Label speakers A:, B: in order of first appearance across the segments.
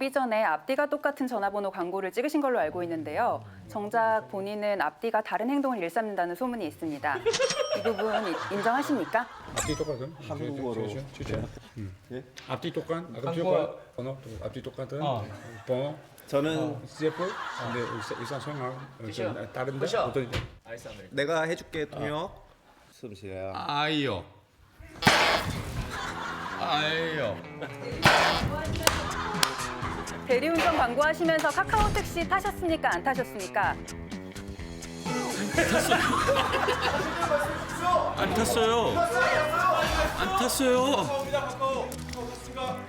A: 데뷔 전에 앞뒤가 똑같은 전화번호 광고를 찍으신 걸로 알고 있는데요. 정작 본인은 앞뒤가 다른 행동을 일삼는다는 소문이 있습니다. 이 부분 이- 인정하십니까?
B: 앞뒤 똑같은
C: 한국어로.
B: 주제. 음.
C: 예?
B: 앞뒤 똑같. 아까
D: 한국어.
B: 가 번호 또 앞뒤 똑같은
D: 어.
B: 번호
C: 저는
B: CF 근데 일상- 일상생활 어, 좀 다른데
D: 그쵸?
B: 어떤
D: 아이스 아메리카노.
C: 내가 해줄게 통역. 숨 쉬어요.
D: 아이요. 아이요.
A: 대리운전 광고하시면서 카카오 택시 타셨습니까? 안 타셨습니까?
E: 안 탔어요. 안 탔어요.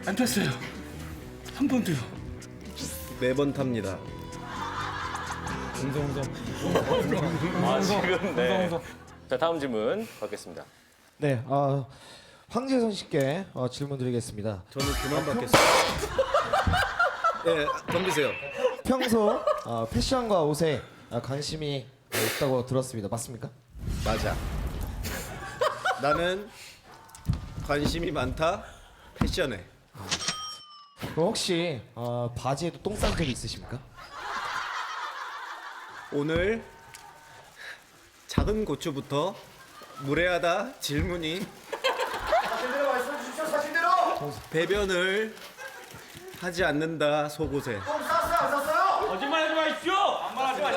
E: 안 탔어요. 한 번도요.
C: 매번 탑니다.
F: 아, 지금 네. 자 다음 질문 받겠습니다.
G: 네, 어, 황재선 씨께 어, 질문 드리겠습니다.
C: 저는 그만 받겠습니다. 네, 덤비세요.
G: 평소 어, 패션과 옷에 어, 관심이 어, 있다고 들었습니다. 맞습니까?
C: 맞아. 나는 관심이 많다. 패션에.
G: 그럼 혹시 어, 바지에도 똥 싼 적이 있으십니까?
C: 오늘 작은 고추부터 무례하다 질문이 배변을 하지 않는다 속옷에
E: 거짓말하지 마십시오.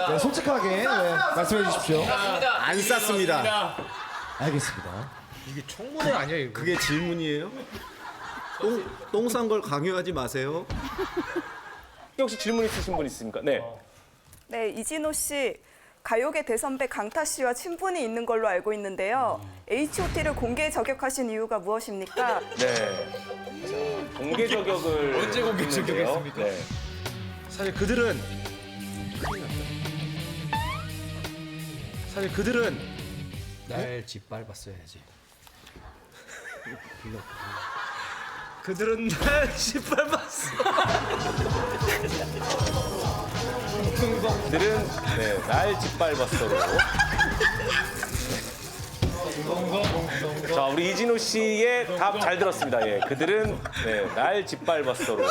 G: 네, 솔직하게 네, 말씀해 주십시오.
C: 안 쌌습니다.
G: 알겠습니다.
B: 이게 청문회 아니야 이거?
C: 그게 질문이에요? 똥싼 걸 강요하지 마세요.
F: 혹시 질문 있으신 분 있습니까? 네.
H: 네, 이진호 씨 가요계 대선배 강타 씨와 친분이 있는 걸로 알고 있는데요. H.O.T를 공개 저격하신 이유가 무엇입니까?
F: 네. 자, 공개 저격을
D: 언제 공개
F: 했는데요.
D: 저격했습니까?
F: 네.
B: 사실 그들은 큰일 났다. 사실 그들은
D: 날 짓밟았어야지.
E: 그들은 날 짓밟았어.
F: 그들은 네, 날 짓밟았어로. 우리 이진호 씨의 답 잘 들었습니다. 예, 그들은 네, 날 짓밟았어로.